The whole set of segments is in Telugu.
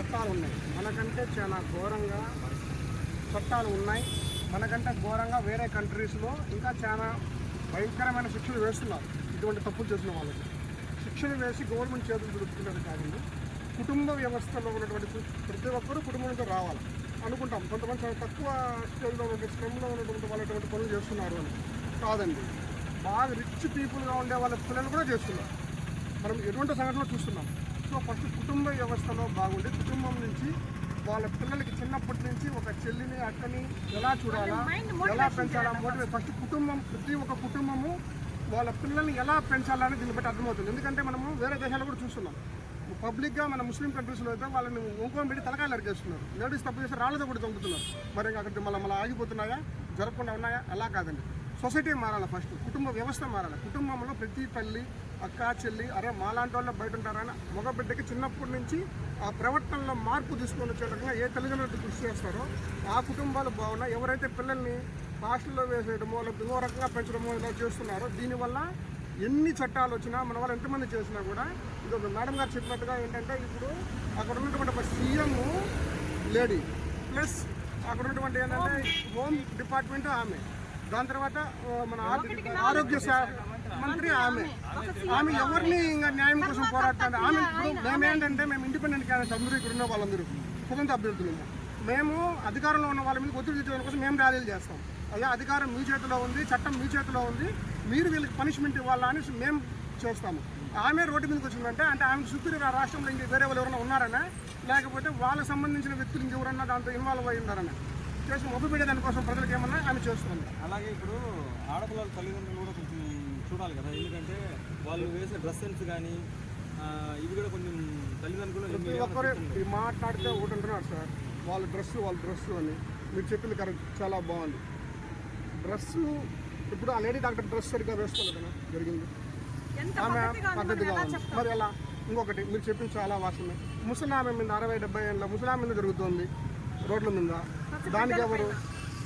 చట్టాలు ఉన్నాయి. మనకంటే చాలా ఘోరంగా చట్టాలు ఉన్నాయి. మనకంటే ఘోరంగా వేరే కంట్రీస్లో ఇంకా చాలా భయంకరమైన శిక్షలు వేస్తున్నారు. ఇటువంటి తప్పులు చేసిన వాళ్ళకి. శిక్షలు వేసి గవర్నమెంట్ చేతులు దొరుకుతున్నది కాదండి. కుటుంబ వ్యవస్థలో ఉన్నటువంటి ప్రతి ఒక్కరూ కుటుంబంతో రావాలి. అనుకుంటాం. కొంతమంది చాలా తక్కువ స్టేజ్లో ఉన్న స్లమ్లో ఉన్నటువంటి వాళ్ళు ఎటువంటి పనులు చేస్తున్నారు అని. కాదండి. బాగా రిచ్ పీపుల్గా ఉండే వాళ్ళ పిల్లలు కూడా చేస్తున్నారు. మనం ఎటువంటి సంఘటనలు చూస్తున్నాం? సో ఫస్ట్ కుటుంబ వ్యవస్థలో బాగుండి కుటుంబం నుంచి వాళ్ళ పిల్లలకి చిన్నప్పటి నుంచి ఒక చెల్లిని అక్కని ఎలా చూడాలా ఎలా పెంచాలా మోటివేట్ ఫస్ట్ కుటుంబం ప్రతి ఒక్క కుటుంబము వాళ్ళ పిల్లల్ని ఎలా పెంచాలని దీన్ని బట్టి అర్థమవుతుంది. ఎందుకంటే మనము వేరే దేశాలు కూడా చూస్తున్నాం. పబ్లిక్గా మన ముస్లిం కంట్రీస్లో అయితే వాళ్ళని ఇంకొని పెట్టి తలకాయలు అరికేస్తున్నారు లేడీస్ తప్పు చేస్తే రాళ్ళతో కూడా చంపుతున్నారు. మరి ఇంకా అక్కడికి మళ్ళీ మళ్ళీ ఆగిపోతున్నాయా? జరగకుండా ఉన్నాయా? అలా కాదండి. సొసైటీ మారాలి ఫస్ట్? కుటుంబ వ్యవస్థ మారాలి? కుటుంబంలో ప్రతి తల్లి అక్క చెల్లి అరే మాలాంటి వాళ్ళు బయట ఉంటారని మగ బిడ్డకి చిన్నప్పటి నుంచి ఆ ప్రవర్తనలో మార్పు తీసుకొని వచ్చే రకంగా ఏ తల్లిదండ్రులు కృషి చేస్తారో ఆ కుటుంబాలు బాగున్నా ఎవరైతే పిల్లల్ని హాస్టల్లో వేసేయడమో లేకపోతే ఇంకో రకంగా పెంచడమో ఇలా చేస్తున్నారో దీనివల్ల ఎన్ని చట్టాలు వచ్చినా మన వాళ్ళు ఎంతమంది చేసినా కూడా ఇది ఒక మేడం గారు చెప్పినట్టుగా ఏంటంటే ఇప్పుడు అక్కడ ఉన్నటువంటి ఒక సీఎం లేడీ ప్లస్ అక్కడ ఉన్నటువంటి ఏంటంటే హోమ్ డిపార్ట్మెంట్ ఆమె. దాని తర్వాత మన ఆరోగ్య- మంత్రి ఆమె. ఆమె ఎవరిని ఇంకా న్యాయం కోసం పోరాడుతుంది ఆమె ఇప్పుడు మేము ఏంటంటే మేము ఇండిపెండెంట్ క్యాండిడేట్ అందరూ ఇక్కడ ఉన్న వాళ్ళందరూ స్వతంత్ర అభ్యర్థులు మేము. అధికారంలో ఉన్న వాళ్ళ మీద ఒత్తిడి తెచ్చడం కోసం మేము ర్యాలీలు చేస్తాం. అయ్యా అధికారం మీ చేతిలో ఉంది చట్టం మీ చేతిలో ఉంది మీరు వీళ్ళకి పనిష్మెంట్ ఇవ్వాలా అని మేము చేస్తాము. ఆమె రోడ్డు మీదకి వచ్చిందంటే అంటే ఆమె సుపీరియర్ ఆ రాష్ట్రంలో ఇంక వేరే వాళ్ళు ఎవరైనా ఉన్నారనా లేకపోతే వాళ్ళకి సంబంధించిన వ్యక్తులు ఇంకెవరన్నా దాంతో ఇన్వాల్వ్ అయి ఉన్నారనా. చేసి మొబ్బు దానికోసం ప్రజలకు ఏమన్నా ఆమె చేస్తుంది అలాగే ఇప్పుడు ఆడపిల్లల తల్లిదండ్రులు కూడా కొంచెం చూడాలి కదా ఎందుకంటే వాళ్ళు వేసే డ్రెస్ సెన్స్ కానీ ఇవి కూడా కొంచెం తల్లిదండ్రులు ప్రతి ఒక్కరు ఈ మాట్లాడితే ఒకటి అంటున్నారు సార్ వాళ్ళ డ్రెస్ వాళ్ళ డ్రెస్ అని. మీరు చెప్పింది కరెక్ట్ చాలా బాగుంది. డ్రెస్సు ఇప్పుడు ఆ లేడీ డాక్టర్ డ్రెస్ సరిగ్గా వేసుకోలేదనా జరిగింది. ఎంత ఆమె పద్ధతిగా ఉంది? మరి ఎలా? ఇంకొకటి మీరు చెప్పింది చాలా వాసన ముసలామె మీద అరవై డెబ్బై ఏళ్ళ ముసలామె మీద జరుగుతుంది. రోడ్ల మీద. దానికి ఎవరు?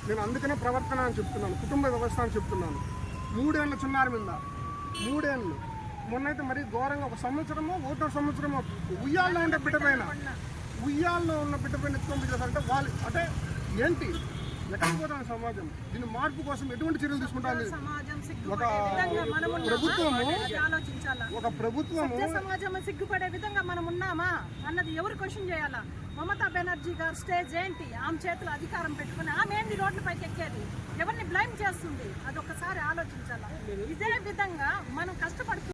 నేను అందుకనే ప్రవర్తన అని చెప్తున్నాను కుటుంబ వ్యవస్థ అని చెప్తున్నాను. మూడేళ్ళ చిన్నారి మీద మూడేళ్ళు మొన్నైతే మరి ఘోరంగా ఒక సంవత్సరమో ఒకటో సంవత్సరమో ఉయ్యాల్లో ఉండే బిడ్డ పైన ఉయ్యాల్లో ఉన్న బిడ్డ పైన ఎత్తుకొని వాళ్ళు అంటే ఏంటి? ఎక్కడికి పోతాం సమాజం. దీని మార్పు కోసం ఎటువంటి చర్యలు తీసుకుంటాను సమాజం ఒక సిగ్గుపడే విధంగా మనం ఉన్నామా? ప్రభుత్వము ఒక ప్రభుత్వము సమాజం సిగ్గుపడే విధంగా మనం ఉన్నామా అన్నది ఎవరు క్వశ్చన్ చేయాలా? మమతా బెనర్జీ గారు స్టేజ్ ఏంటి? ఆమె చేతిలో అధికారం పెట్టుకుని ఆమె ఏంది రోడ్లపైకి ఎక్కేది? ఎవరిని బ్లైమ్ చేస్తుంది? అది ఒకసారి ఆలోచించాలా? ఇదే విధంగా మనం కష్టపడుతూ